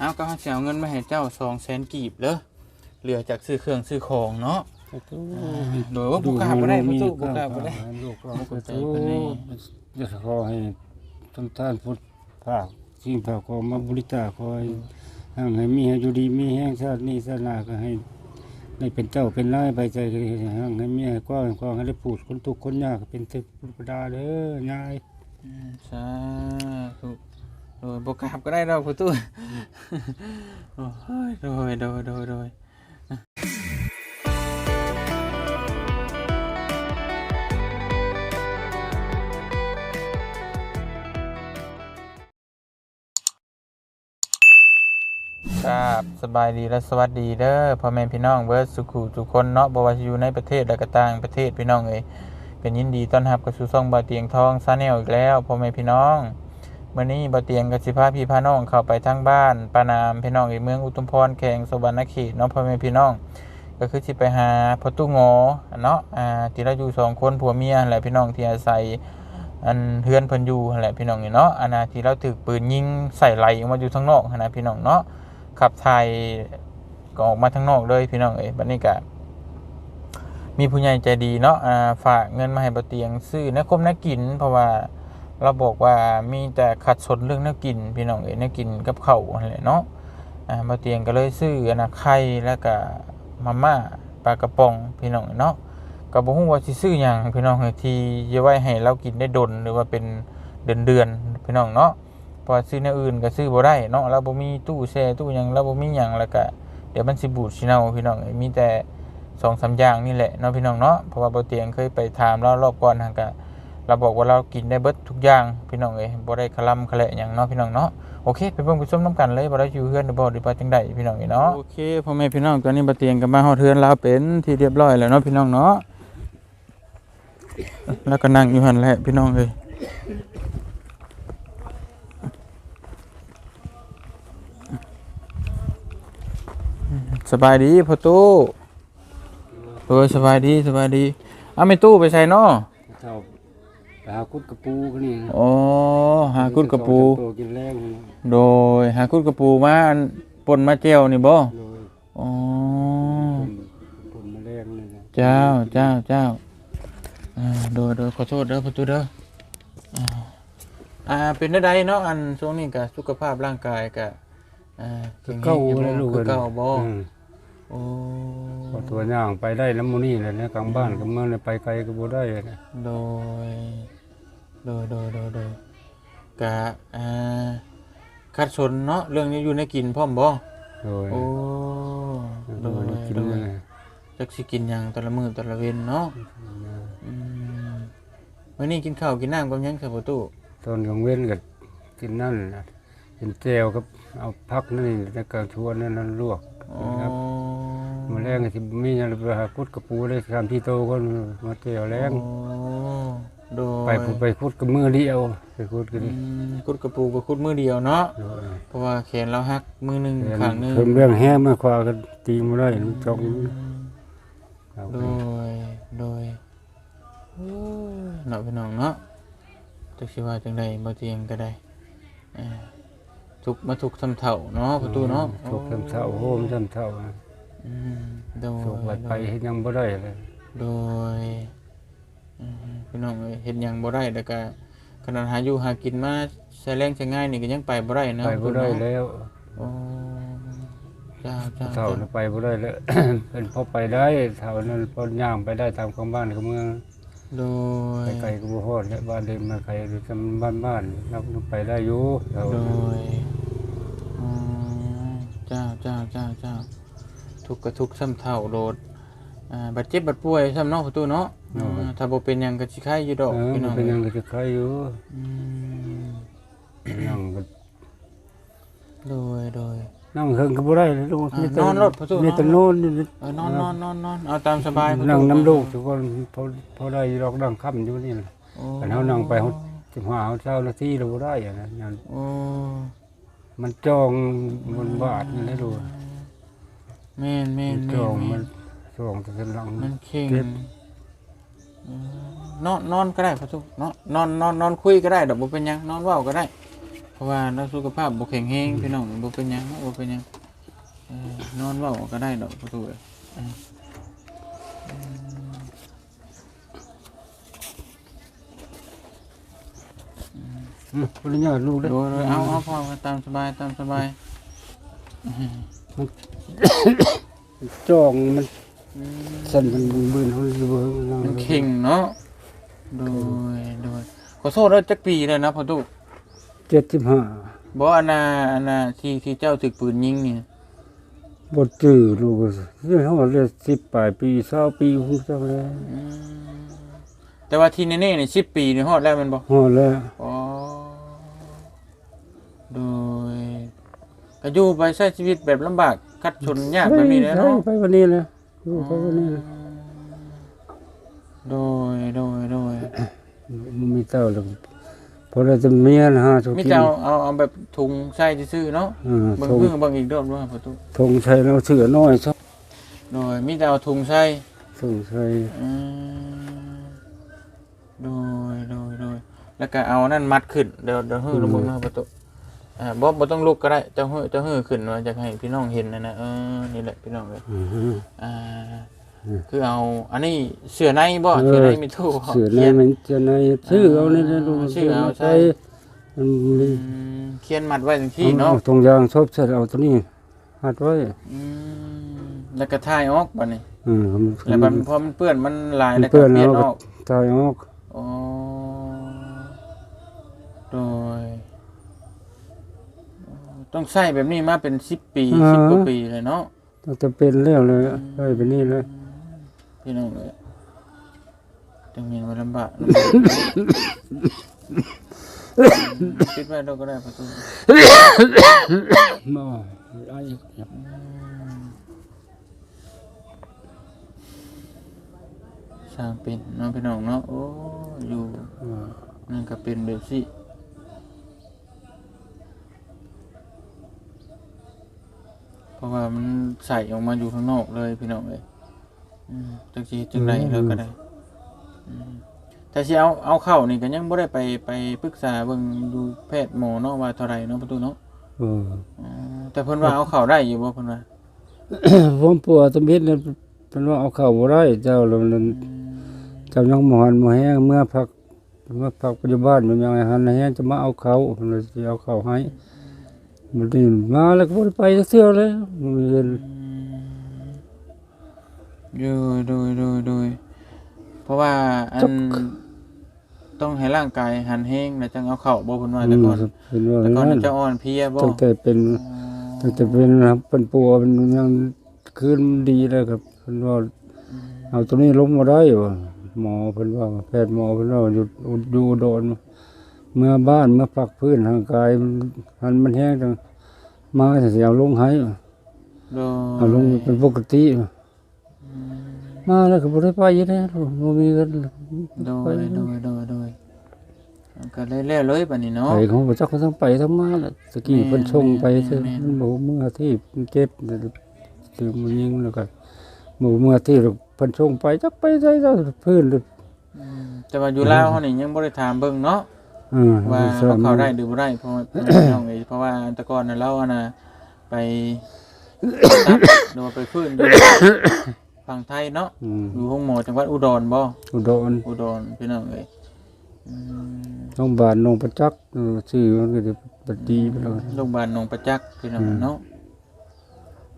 เอาก็เขาสิเอาเงินมาให้เจ้า200,000กีบเด้อเหลือจากซื้อเครื่องซื้อของเนาะโดยว่าบุกกล้าบ่ได้ประตูบุกกล้าบ่ได้ลูกก็บ่ประใจตูปานนี้จะขอให้ทุกท่านพุทธภาคสิ่งภาคของมาบริจาคขอให้ห่างให้มีให้อยู่ดีมีแห้งชาตินี้ชาติหน้าก็ให้ได้เป็นเจ้าเป็นนายไปใจก็ให้ห่างให้มีให้กว้างกว้างให้ได้พูดคนทุกข์คนยากก็เป็นเทพบุตรดาเด้อยายสาธุ โดยบกราบก็ได้ดอกประตูโอ้ยโดยโดยโดยโดยครับสบายดีและสวัสดีเด้อพ่อแม่พี่น้องเบิร์ดสุขุทุกคนเนาะบว่าจะอยู่ในประเทศและก็ต่างประเทศพี่น้องเอ้ยเป็นยินดีต้อนรับกับสู่ช่องบาเตียงทองซาแนลอีกแล้วพ่อแม่พี่น้อง มื้อนี้บาเตียงกับสิพาพี่พาน้องเข้าไปทางบ้านปานามพี่น้องอ้ยเมืองอุทุมพรแขงสวรรณเขตเนาะพ่อแม่พี่น้อง ก็คือสิไปหาพ่อตู้งอเนาะอ่าที่เราอยู่สองคนผัวเมียแหละพี่น้องที่อาศัยอันเฮือนเพิ่นอยู่แหละพี่น้องเนาะอันน่ะที่เราถูกปืนยิงใส่ไหลออกมาอยู่ข้างนอกนะพี่น้องเนาะขับถ่ายก็ออกมาทางนอกเลยพี่น้องเอ้ยบัดนี้ก็มีผู้ใหญ่ใจดีเนาะอ่าฝากเงินมาให้บ่เตียงซื้อนักคมนักกินเพราะว่า เราบอกว่ามีแต่ขัดสนเรื่องนักกินพี่น้องเอ้ยนักกินกับข้าวนั่นแหละเนาะอ่าบ่เตียงก็เลยซื้อนะไข่แล้วก็มาม่าปลากระป๋องพี่น้องเนาะก็บ่ฮู้ว่าสิซื้อหยังพี่น้องเอ้ยที่จะไว้ให้เรากินได้ดนหรือว่าเป็นเดือนๆพี่น้องเนาะพอซื้อแนวอื่นก็ซื้อบ่ได้เนาะเราบ่มีตู้แช่ตู้หยังเราบ่มีหยังแล้วก็เดี๋ยวมันสิบูดสิเน่าพี่น้องเอ้ยมีแต่สองสามอย่างนี่แหละเนาะพี่น้องเนาะเพราะว่าบ่เตียงเคยไปถามเรารอบก่อนหั่นก็ เราบอกว่าเรากินได้เบิดทุกอย่างพี่น้องเอ้ยบ่ได้คลำคะแหละหยังเนาะพี่น้องเนาะโอเคไปเบิ่งไปชมนํกันเลยบ่ได้อยู่เฮือนหรือบ่หรือว่าจังไดพี่น้องเอ้ยเนาะโอเคพ่อแม่พี่น้องตอนนี้บ่เตียงก็มาฮอดเฮือนเราเป็นที่เรียบร้อยแล้วเนาะพี่น้องเนาะแล้วก็นั่งอยู่หั่นแหละพี่น้องเอ้ยสบายดีพ่อตู้เออสบายดีสบายดีเอาไม่ตู้ไปใส่เนาะเจ้า ไปหาคุดกระปูก็นี่อ๋อหากุดกระปู ตัวกินแรงนี่โดยหากุดกระปูมาอันปนมาเจียวนี่บ่โดยอ๋อผลมาแรงนี่นะเจ้าเจ้าเจ้าอ่าโดยโดยขอโทษเด้อพ่อตู้เด้ออ่าอ่าเป็นได้ใดเนาะอันช่วงนี้ก็สุขภาพร่างกายก็อ่าคือเก่าแข็งแรแล้งวอยู่ลูกคือเก่าบ่ อืม โอ้พอตัวย่างไปได้แล้วมื้อนี้แหละเนี่ยกลางบ้านก็เมื่อไปไกลก็บ่ได้นะโดย โดยโดยโดยโดยกะอ่าคัดสนเนาะเรื่องนี้อยู่ในกินพร้อมบ่โดยโอ้โดยกินโดยนะจักสิกินหยังแต่ละมื้อแต่ละเว้นเนาะอืมวันนี้กินข้าวกินน้ำกับหยังครับประตูตอนกลางเว้นก็กินนั่นน่ะกินแจ่วกับเอาพักนี่แล้วก็ชวนนั่นลวก อ๋อครับมาแรงก็สิมีอะไรไปหาคุดกระปูได้ทำที่โตก็มาแจ่วแรงโอ้โดยไปพูดไปคุดกับมือเดียวไปคุดกันอืมคุดกระปูกับคุดมือเดียวเนาะโดยเพราะว่าแขนเราหักมือหนึงข้างหนึงเพิ่มเรื่องแห้มาขวากันตีมาได้มันจองเอาโดยโดยโอ้ยเนาะพี่น้องเนาะจักสิว่าจังใดบ่เตียงก็ได้อ่า ทุกข์มาทุกข์ทำเท่าเนาะประตูเนาะทุกข์ทำเท่าโฮมทำเท่าอืมโดยสุกไปไปเฮ็ดหยังบ่ได้เลยโดยอืมพี่น้องเอ้ยเฮ็ดหยังบ่ได้แต่ก็ขนาดหาอยู่หากินมาใช้แรงใช้ง่ายนี่ก็ยังไปบ่ได้เนาะไปบ่ได้เนาะแล้วโอ้เจ้าเจ้าเท่าเจ้านั้นไปบ่ได้แล้วเป็นพอไปได้เท่านั้นพอย่างไปได้ตามของบ้านของเมือง โดย ไปไกลก็บ่ฮอดและบ้านเดิมมาไกลหรือทำบ้านบ้านนับไปได้อยู่เท่าโดนั้นยอ๋อเจ้าเจ้าเจ้าเจ้าทุกข์ก็ทุกข์ซ้ำเท่าโดดอ่าบาดเจ็บบัดป่วยซ้ำเนาะประตูเนาะอ่าถ้าบ่เป็นหยังก็สิไข้อยู่ดอกเออพี่น้มัอนงเป็นหยังก็จะใครอยู่อืม นั่งก็โดยโดย นั่งเฮิงก็บ่ได้เลยลูกอ่ามีแต่นอนรถประตูมีแต่นนอนอนอยู่เออนอนนอนนอนนอนเอาตามสบายประตูนั่งน้ำลูกทุกคนพอพอได้ดอกดังค่ำอยู่นี่แหละโอ้แต่เฮานั่งไปเฮาสิบห้าเฮาเช้านาทีเราบ่ได้อย่างนั้นนั่นโอ้มันจองบนบาทนี่ได้ดูแม่นแม่มันนจแม่องนมัแม่นนจองแตะหลัง มันเข่งเจ็บอืมนอนนอนก็ได้ประตูนอนนอนนอนนอนคุยก็ได้ดอกบ่เป็นหยังนอนเว้าก็ได้ ราะว่าเราสุขภาพบ่แข็งแรงพี่น้องบ่เป็นหยังบ่เป็นหยังเออนอนเว้าก็ได้ดอกประตูเอ้ยอืมอืมปริญญาลูกได้โดยโดยเอาเอาพอตามสบายตามสบายจ้องมันอืม สั่นมันบึนๆเขาสิเบิ่งมันเข่งเนาะ โดย โดย ขอโทษแล้วจักปีเลยนะพ่อตู้ 75บ่อันน่ะอันน่ะที่ที่เจ้าถึกปืนยิงนี่บ่จื้อลูกนี่เฮาเรียก10ปลายปี20ปีคงจักแล้วอืมแต่ว่าที่แน่ๆนี่10ปีนี่ฮอดแล้วแมันบ่ฮอดแล้วอ๋อโดยก็อยู่ไปใช้ชีวิตแบบลำบากคัดชนยากแบบนี้แหละเนาะ ไปวันนี้เลยอยู่ไปวันนี้เลยโดย โดย โดย มันมีเต้าแล้ว พอเราจะเมียนะฮะทุกมิที จะเอาเอาเอาแบบถุงใส่ซื่อๆเนาะเออเบิ่งทงเพิ่งเบิ่งอีกรอบด้วยประตูทงชัยเราเสือน้อยสักโดยมิจะเอาถุงใส่ทงชัยอืมโดยโดยโดยแล้วก็เอานั่นมัดขึ้นเดี๋ยวเดี๋ยวฮื้อลงมือมาประตูอ่าบ่บ่ต้องลุกก็ได้เจ้าฮื้อเจ้าฮื้อขึ้นมาจะให้พี่น้องเห็นนะนะเออนี่แหละพี่น้องเลยอือฮึอ่าอืม คือเอา อันนี้เสื้อในบ่เออเสื้อในมีทู่เสือในมันจะในชื่อเอาในนั้นลูกชื่อเอาใช่มันมีอืมเขียนมัดไว้ตรงที่เนาะอทงยางชอบเสร็จเอาตัวนี้หัดไว้อืมแล้วก็ถ่ายออกบัดนี้อืมแล้วมันพอมันเปื้อนมันลายมันแล้วก็เปื้อนเปลี่ยนแล้วอก็อกตายออกอ๋อโดยต้องใส่แบบนี้มาเป็นสิบปีสิบกว่าปีเลยเนาะต้องจะเป็นแล้วเลยได้ไปนี่เลย พี่น้องเลยจังมีมันลำบากลำบากคิดไว้เราก็ได้ประตูมาได้อีกครับสร้างเป็นเน้องพี่น้องเนาะโอ้อยู่อ่านั่นก็เป็นแบบสิเพราะว่ามันใส่ออกมาอยู่ข้างนอกเลยพี่น้องเลย อืมจังสีจังไรเราก็ได้อืมแต่สิเอาเอาเข้านี่ก็ยังบ่ได้ไปไปปรึกษาเบิ่งดูแพทย์หมอเนาะว่าเท่าไหร่เนาะประตูเนาะเอออ๋อแต่เพิ่นว่าเอาเข้าได้อยู่บ่เพิ่นว่าผมปวดตะมิดเนี่ยเป็นว่าเอาเข้าบ่ได้เจ้าแล้วมันอืมเจ้ายังหมอนมาแห้งเมื่อพักเมื่อพักปัจจุบันมันยังไงหันแห้งจะมาเอาเขาผมเลยจะเอาเขาให้มันนี่มาแล้วก็บ่ได้ไปสักเที่ยวเลยมันมีเงิน โดยโดยโดยโดยเพราะว่าอันต้องให้ร่างกายหันแห้งแล้วจังเอาเข้าบ่เพิ่นว่าแต่ก่อนเป็นว่าแต่ก่อนนั้นจะอ่อนเพลียบ่ตั้งแต่เป็นตั้งแต่เป็นนะครับเป็นปัวเป็นยังคืนดีเลยครับเพิ่นว่าเอาตัวนี้ลงมาได้ว่ะหมอเพิ่นว่าแพทย์หมอเพิ่นว่าอยู่อยู่อุดรเมื่อบ้านเมื่อพักพื้นทางกายมันหันมันแห้งจังมาเสียเอาลงให้ว่ะโดยเอาลงเป็นปกติ มาแล้วก็บ่ได้ไปอยู่แล้วบ่มีเงินโดยโดยโดยโดยก็เลยแล้วเลยบัดนี้เนาะไปของบ่จักก็ต้องไปทั้งมาแหละตะกี้แม่นเพิ่นส่งไปเถอะแม่นมันบ่เมื่อที่มันเจ็บถึงมันยิงแล้วก็บ่เมื่อที่เพิ่นส่งไปจักไปได้แล้วพื้นเลยอืมแต่ว่าอยู่ลาวเฮานี่ยังบ่ได้ถามเบิ่งเนาะเออว่าสอเขานเข้าได้หรือบ่ได้เพราะว่าน้องเอ้ยเพราะว่าแต่ก่อนน่ะเราอะน่ะไปตัดหรือว่าไปฟื้นอยู่ ฝั่งไทยเนาะอืมอยู่ห้องหมอจังหวัดอุดรบ่อุดรอุดรพี่น้องเอ้ยอืมโรงพยาบาลนงประจักษ์เออชื่อมันก็จะปฏิไปแล้วโรงพยาบาลหนองประจักษ์พี่น้องเนาะ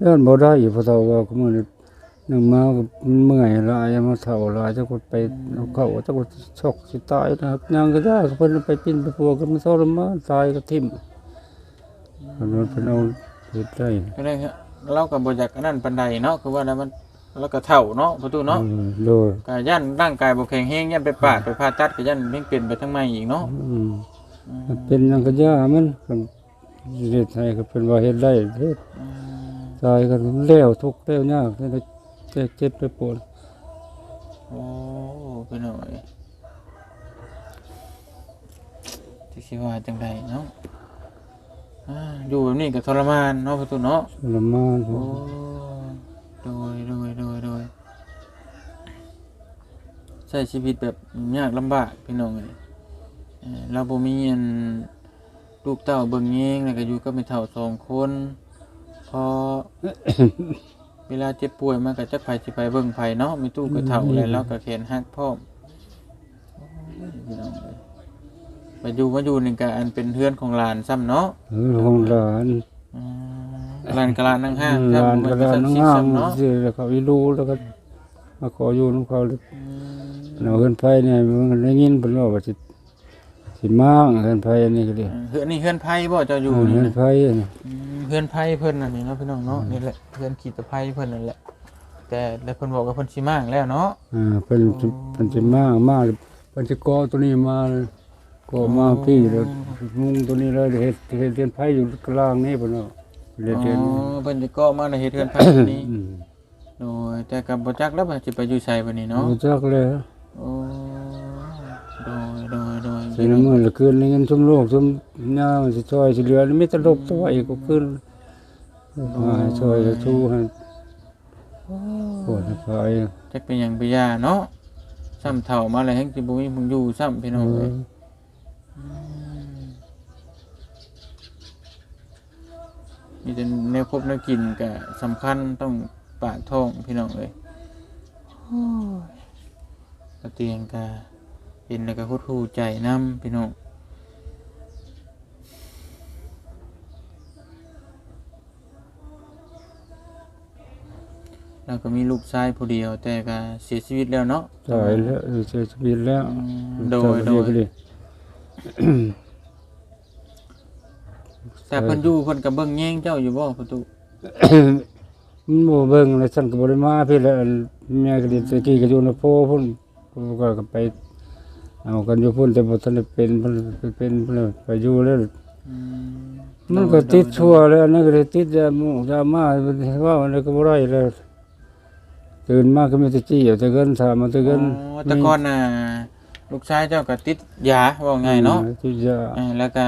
ย้อนบ่ได้อยู่เพราะเฒ่าว่าก็มื้อนี้นึงมาก็เมื่อยหลายมาเฒ่าหลายจักก็ไปเอาเข้าจักก็ช็อกสิตายนะครับยังก็ได้ก็เพิ่นไปปิ้นไปพัวกันมาทรมานตายก็ทิ่มเพิ่นว่าเพิ่นเอาเฮ็ดได้ก็ได้ครับเราก็บ่อยากอันนั้นปานใดเนาะคือว่าแล้วมัน แล้วก็เฒ่าเนาะประตูเนาะออโดยก็ย่านร่างกายบ่แข็งแรงย่านไปปาดไปผ่าตัดก็ย่านเพ่งเปลี่ยนไปทั้งใหม่อีกเนาะอืมมันเป็นหยังก็ย่ามันก็เฮ็ดให้ก็เพิ่นว่าเฮ็ดได้เฮ็ดอืมตายก็แล้วทุกข์แล้วยากได้เจ็บเจ็บไปปวดโอ้พี่น้องเอ้ยที่สิว่าจังไดเนาะอ่าอยู่แบบนี้ก็ทรมานเนาะประตูเนาะทรมานโอ้ โดยโดยโดยโดยใช้ชีวิตแบบยากลำบากพี่น้องเลยเอ่อเราบ่มีอันลูกเต้าเบิ่งเองแล้วก็อยู่กับแม่เฒ่าสองคนพอ เวลาเจ็บป่วยมันก็จักไผสิไปเบิ่งไผเนาะมีตู้ก็เฒ่าแล้วเราก็แขนหักพร้อมโอ้ยพี่น้องเอ้ยไปอยู่มาอยู่นี่ก็อันเป็นเฮือนของหลานซ้ำเนาะ เออของหลานอืม หลานก็หลานนั่งห้างหลานบ่ก็แม่หลานนน้องสิงามซ้ำเนาะสิแล้วเขาอีรู้แล้วก็มาขออยู่น้องเขาเลยอืมเราเฮือนไผเนี่ยมันได้ยินเพิ่นว่าว่าสิสิมางเฮือนไผอันนี้ก็เลยเฮือนนี่เฮือนไผบ่เจ้าอยู่เฮืนี่อนนะไผนี่อืมเพื่อนไพ่เพื่อนอันนี้เนาะพี่น้องเนาะนี่แหละเพื่อนขีดตะไพ่เพื่อนนั่นแหละ แต่แต่เพิ่นบอกว่าเพิ่นสิมางแล้วเนาะอ่าเพิ่นสิเพิ่นสิมางมาเพิ่นสิก่อตัวนี้มาก่อมาพี่แล้วมุงตัวนี้เลยเฮ็ดเฮ็ดเรือนไผอยู่กลางนี่เพิ่นเนาะ เฮ็ดอ๋เรือนอเพิ่นจะก่อมาในเฮ็ดเพื่อนไพ่ตัวนี้อืมโดยแต่กับบ่จักแล้วว่าสิไปอยู่ไสบัดนี้เนาะรู้จักเลยโอ้โดยโดยโดยใส่น้ำมือละคืนนี้เงินชุมโลกชุมหน้ามันสิช่วยสิเหลือนี่มีแตลบตัวอีกก็ขึ้นมาให้ช่วยจะชูให้ปวดไปจักเป็นหยังไปยาเนาะซ้ำเฒ่ามาแล้วแฮงสิบ่มีมึงอยู่ซ้ำพี่น้องเอ้ย มีแต่แนวครบแนวกินก็สำคัญต้องปากท้องพี่น้องเอ้ยกระเตียงกะเห็นแล้วก็คุดหูใจน้ำพี่น้องแล้วก็มีลูกชายผู้เดียว แต่ก็เสียชีวิตแล้วเนาะตายแล้วเออเสียชีวิตแล้วอืมโดยโดยตาไป แต่เพิ่นอยู่เพิ่นก็เบิ่งแย่งเจ้าอยู่บ่ประตูมันบ่เบิ่งแล้วฉันก็บ่ได้มาพี่แล้วแม่ก็ไดีตะกี้ก็อยู่นโพพุ่นก็ก็ไปเอากันอยู่พุ่นแต่บ่ทันได้เป็นเพิ่นเป็นเพิ่นไปอยู่แล้วอืมมันก็ติดชั่วแล้วอันนั่นก็เลยติดยาหมูยามาว่ามันก็บ่ได้แล้วตื่นมาก็มีแต่จี้เอาแต่เงินถามมาแต่เงินอ๋อแต่ก่อนน่ะลูกชายเจ้าก็ติดยาว่าไงเนาะติดยาอ่าแล้วก็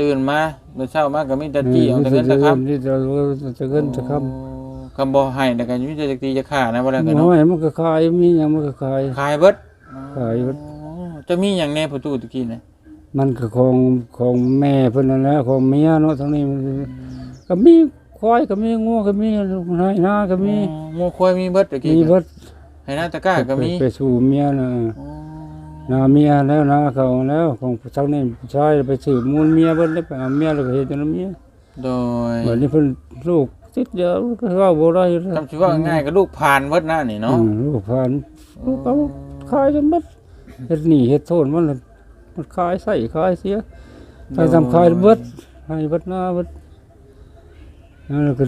ตื่นมาเมื่อเช้ามาก็มีแต่จี้เอาแต่เงินนะครับนี่แต่แต่เงินแต่ครับคำบ่ให้แต่ก็มีแต่จักตีจะฆ่านะบ่แล้วก็น้เนาะอยมันก็ขายมีหยังมันก็ขายขายเบิดขายเบิดอ๋อจะมีหยังแน่ประตูตะกี้น่ะมันก็ของของแม่เพิ่นนั่นแหละของเมียเนาะทั้งนี้มันก็มีควายก็มีงัวก็มีนายนาก็มีอ๋อหมูควายมีเบิดตะกี้มีเบิดให้หน้าตะกร้าก็มีไปไปสู่เมียน่ะอ๋อ นาเมียแล้วนาเขาแล้วของทั้งนี้ผู้ชายไปสืบมูลเมียเบิดแล้วไปเอาเมียแล้วก็เฮ็ดจนเมียโดยบัดนี้เพิ่นลูกติดยาก็เว้าบ่ได้แล้วคำสิว่าง่ายก็ลูกผ่านเบิดหน้านี่เนาะอืมลูกพันลูกเขาขายจนหมดเฮ็ดหนี้เฮ็ดโทษมันเลยมันขายใส่ขายเสียใครทำขายเบิดให้เบิดหน้าเบิดนั่นแหละก็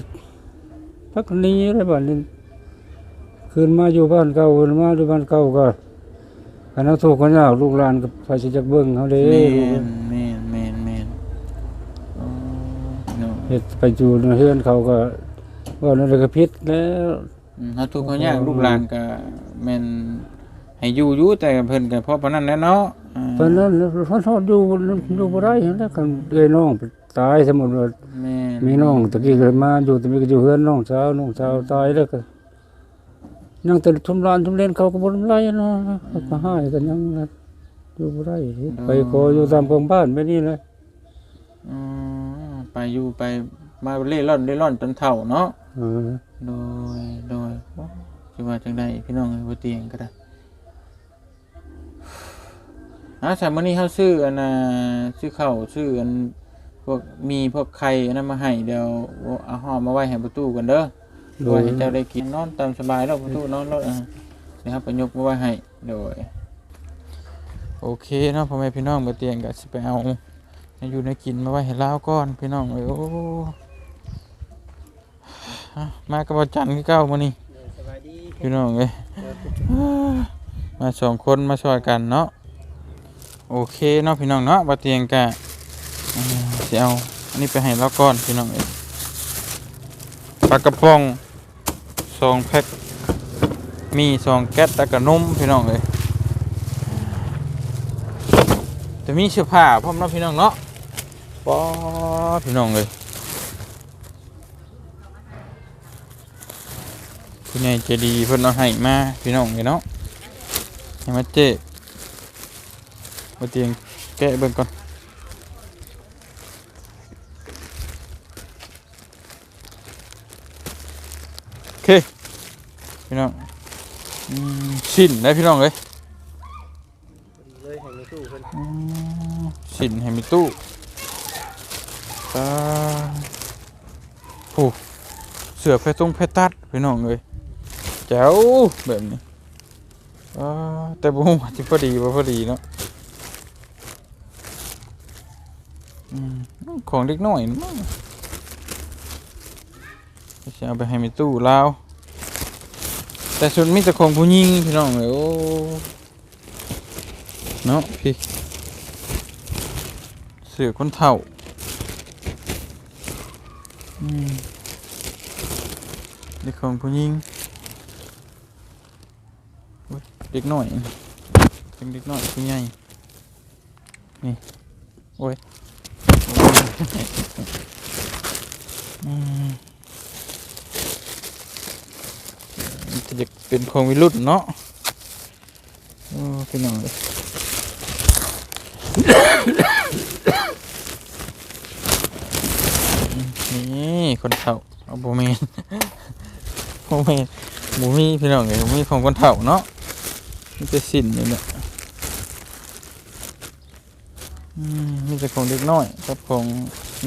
พักหนี้อะไรบ้านนี้คืนมาอยู่บ้านเก่าคืนมาอยู่บ้านเก่าก็ คันเอาทุกข์คนยากลูกหลานก็ไปสิจักเบิ่งเฮาเด้แม่นแม่นแม่นแม่นอ๋อเนาะเฮ็ดไปอยู่ในเฮือนเขาก็ว่านั่นก็ผิดแล้วอืมถ้าทุกข์เขายากลูกหลานก็แม่นให้อยู่อยู่แต่เพิ่นก็พอปานนั้นแหละเนาะอ่าเพราะนั้นเขาทอดอยู่อยู่บ่ได้แล้วกันเอ้ยน้องไปตายสมมุติว่า แม่น มีน้องตะกี้เคยมาอยู่ตะกี้ก็อยู่เฮือนน้องสาวน้องสาวตายแล้วก็ ยังแต่ทุมรานทุมเล่นเขาก็บ่ทำไรเนาะเขาก็หายกันยังนะอยู่บ่ได้ไปขออยู่ตามกองบ้านไปนี่เลยอืมไปอยู่ไปมาเล่ร่อนเล่ร่อนจนเฒ่าเนาะเออโดยโดยสิว่าจังใดพี่น้องเอ้ยบ่เตียงก็ได้อ่าสามมื้อนี้เฮาซื้ออันน่ะซื้อข้าวซื้ออันพวกมีพวกไข่อันนั้นมาให้เดี๋ยวเอาห่อมาไว้ให้ประตูกันเด้อ โดไว้ยให้เจ้าได้กินนอนตามสบายแล้วประตูนอนรถอะครับไปยกมาไว้ให้โดย โอเคเนาะพ่อแม่พี่น้องบ่เตียงก็สิไปเอาให้อยู่ในกินมาไว้ให้เลาวก่อนพี่น้องเอ้ยโอ้อะมากับบ่จันทร์คือเก่ามื้อนี้พี่น้องเอ้ย มาสองคนมาช่วยกันเนาะโอเคเนาะพี่น้องเนาะบาเตียงกะอ่าสิเอาอันนี้ไปให้เราก่อนพี่น้องเอ้ยปลากระป๋อง สองแพ็คมีสองแก๊สแล้วก็นมพี่น้องเอ้ยแต่มีเสื้อผ้าพร้อมเนาะพี่น้องเนาะป๊อพี่น้องเอ้ยพี่นายใจดีเพิ่นเอาให้มาพี่น้องเลยเนาะให้มาเจ๊มาเตียงแกะเบิ่งก่อน พี่น้องอื มชิ้นได้พี่น้องเลยเลยให้มีตู้เพิ่นสิ้นให้มีตู้ตาโอ้เสือเพชรตรงเพตัดพี่น้องเลยแจ๋วแบบนี้แต่บ่ฮู้ว่พอดีพอดีเนาะของเล็กน้อยมั้งจะเอาไปให้มีตู้ลาว แต่ส่วนมีแต่ของผู้หญิงพี่น้องเลยโอ้เนาะพี่เสือคนเฒ่าอืมเด็กของผู้หญิงเด็กน้อยเป็นเด็กน้อยผู้ใหญ่นี่โอ้ยอืม มัน จะเป็นของวิรุธเนาะโอ้เป็นองนี่คนเฒ่าเอาโบเมนโบเมนบูมีพี่น้องเลยบูมีของคนเฒ่าเนาะมันจะสิ้นเลยเนี่ยอืมมีแต่ของเด็กน้อยกับของ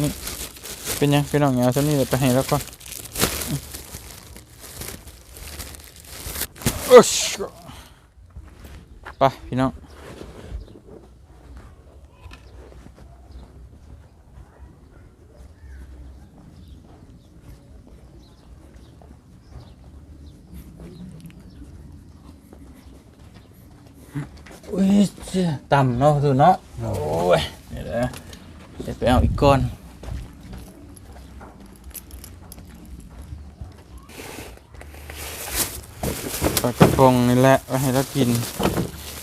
นี่เป็นยังพี่น้องเอาเท่านี้เดี๋ยวไปให้แล้วก่อน อึช ไปพี่น้องอุ้ยต่ำเนาะทุกเนาะโอ้ยเดี๋ยวไปเอาอีกก้อน ปลากระพงนี่แหละไว้ให้เรากิน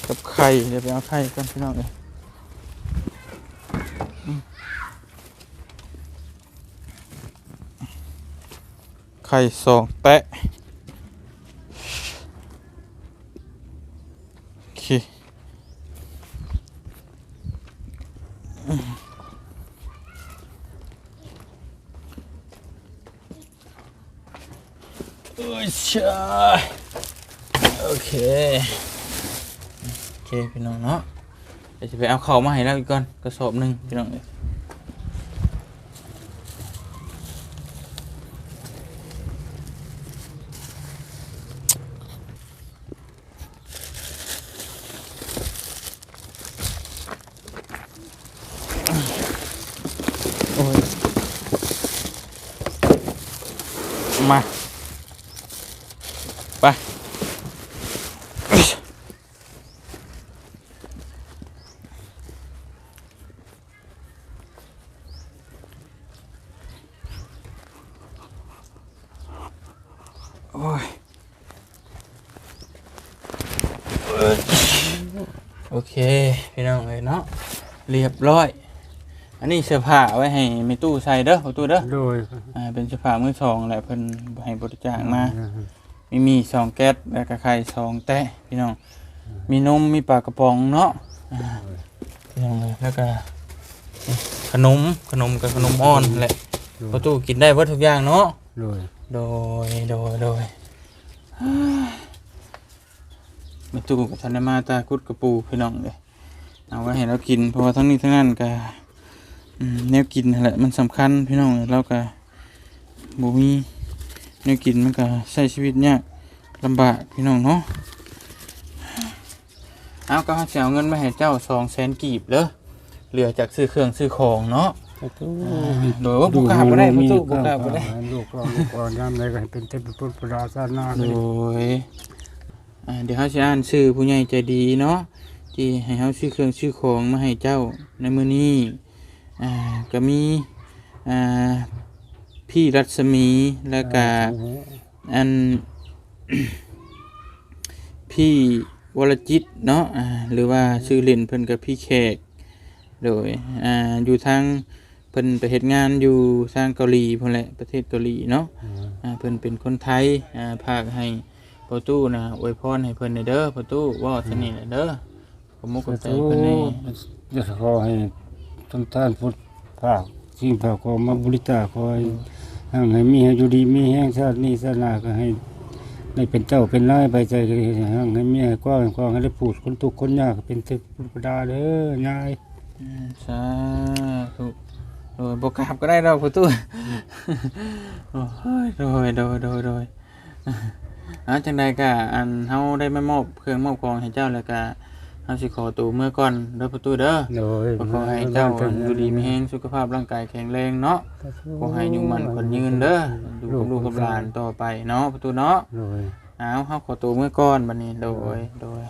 กับไข่เดี๋ยวไปเอาไข่กันพี่น้องเลยไข่สองแตะโอเคอืมโอ้ยชาโอเค โอ เคพี่น้องเนาะเดี๋ยวจะไปเอาเข่ามาให้แล้วอีกก่อนกระสอบหนึ่งพี่น้องเอ้ยโอ้ยมา ไป โอ้ยโอเค พี่น้องเลยเนาะเรียบร้อย อันนี้เสื้อผ้าไว้ให้มีตู้ใส่เด้อประตูเด้อโดยอ่าเป็นเสื้อผ้ามือสองแหละเพิ่นให้บริจาคมา มีมีสองแก๊สแล้วก็ไข่สองแตะพี่น้อง มีนมมีปลากระป๋องเนาะอ่าพี่น้องเลยแล้วก็ขนมขนมกับขนมอ่อนแหละประตูกินได้เบิดทุกอย่างเนาะโดย โดยโดยโดยมาตูกับทันได้มาตาคุดกระปูพี่น้องเลยเอาไว้ให้เรากินเพราะว่าทั้งนี้ทั้งนั้นก็อืมแนวกินนั่นแหละมันสำคัญพี่น้องแล้วก็บ่มีแนวกินมันก็ใช้ชีวิตยากลำบากพี่น้องเนาะเอาก็จะเอาเงินมาให้เจ้าสองแสนกีบเด้อเหลือจากซื้อเครื่องซื้อของเนาะ ประตูโดยว่าบุกกล้าบ่ได้ประตูบุกกล้าบ่ได้ ลูกก็ลูกก็ยามใดก็ให้เป็นเต็มเป็นปุปราสานาโดยอ่าเดี๋ยวเขาจะอ่านชื่อผู้ใหญ่ใจดีเนาะที่ให้เขาชื่อเครื่องชื่อของมาให้เจ้าในมือนี้อ่าก็มีอ่าพี่รัศมีแล้วก็อัน พี่วรจิตเนาะอ่าหรือว่าชื่อเล่นเพิ่นกับพี่แขกโดยอ่าอยู่ทาง เพิ่นไปเฮ็ดงานอยู่ทางเกาหลีพุ่นแหละประเทศเกาหลีเนาะอ่าเพิ่นเป็นคนไทยอ่าภาคให้ประตูนะอวยพรให้เพิ่นหน่อยเด้อประตูเว่าสนิทเด้อผมมุกประใจตูเพิ่นนี่จะขอให้ท่านท่านพุทธภาคสิ่งภาคก็มาบริจาคขอให้ให้มีให้อยู่ดีมีแห้งชาตินี้ชาติหน้าก็ให้ได้เป็นเจ้าเป็นนายไปใจก็ให้ห่างให้เมียให้กว้างให้กว้างให้ได้พูดคนทุกข์คนยากเป็นตึกเป็นประดาเด้อยายอืมสาธุ โดยบกราบก็ได้ดอกประตูโอ้ยโดยโดยโดยโดยอาจังใดก็อันเฮาได้มามอบเครื่องมอบของให้เจ้าแล้วก็เฮาสิขอตัวเมื่อก่อนเด้อประตูเด้อโดยก็ขอให้เจ้าอยู่ดีมีแรงสุขภาพร่างกายแข็งแรงเนาะขอให้อยู่มันคนยืนเด้ออยู่กับลูกกับหลานต่อไปเนาะประตูเนาะโดยเอาเฮาขอตัวเมื่อก่อนบัดนี้โดยโดย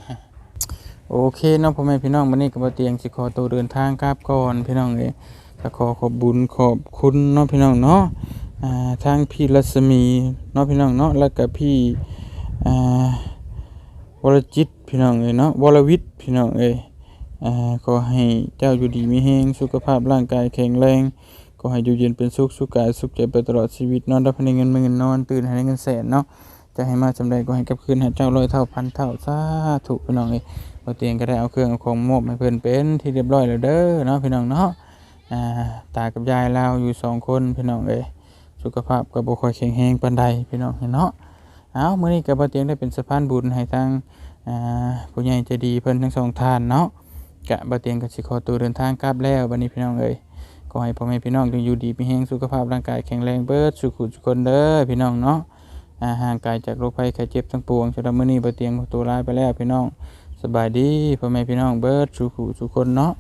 โอเคเนาะพ่อแม่พี่น้องวันนี้ก็บ่เตียงสิขอตัวเดินทางกลับก่อนพี่น้องเอ้ย ก็ขอขอบบุญขอบคุณเนาะพี่น้องเนาะทางพี่รัศมีเนาะพี่น้องเนาะแล้วก็พี่วรจิตพี่น้องเอ้ยเนาะวรวิทย์พี่น้องเอ้ยขอให้เจ้าอยู่ดีมีแรงสุขภาพร่างกายแข็งแรงขอให้อยู่เย็นเป็นสุขสุขกายสุขใจไปตลอดชีวิตนอนรับให้เงินมาเงินนอนตื่นให้ได้เงินแสนเนาะจะให้มาจำใดก็ให้กลับคืนให้เจ้าร้อยเท่าพันเท่าสาธุพี่น้องเอ้ยพอเตียงก็ได้เอาเครื่องเอาของมอบให้เพื่อนเป็นที่เรียบร้อยแล้วเด้อเนาะพี่น้องเนาะ ตากับยายเราอยู่สองคนพี่น้องเอ้ยสุขภาพก็บ่ค่อยแข็งแรงปานใดพี่น้องเนาะเอาเมื้อนี้ก็บ่เตียงได้เป็นสะพานบุญให้ทางผู้ใหญ่ใจดีเพิ่นทั้งสองท่านเนาะกะบ่เตียงก็สิขอตัวเดินทางกลับแล้วบัดนี้พี่น้องเอ้ยขอให้พ่อแม่พี่น้องจงอยู่ดีมีแรงสุขภาพร่างกายแข็งแรงเบิดสุขุทุกคนเด้อพี่น้องเนาะอาห่างไกลจากโรคภัยไข้เจ็บทั้งปวงสำหรับมื้อนี้บ่เตียงตัวลาไปแล้วพี่น้องสบายดีพ่อแม่พี่น้องเบิดสุขุสุคนเนาะ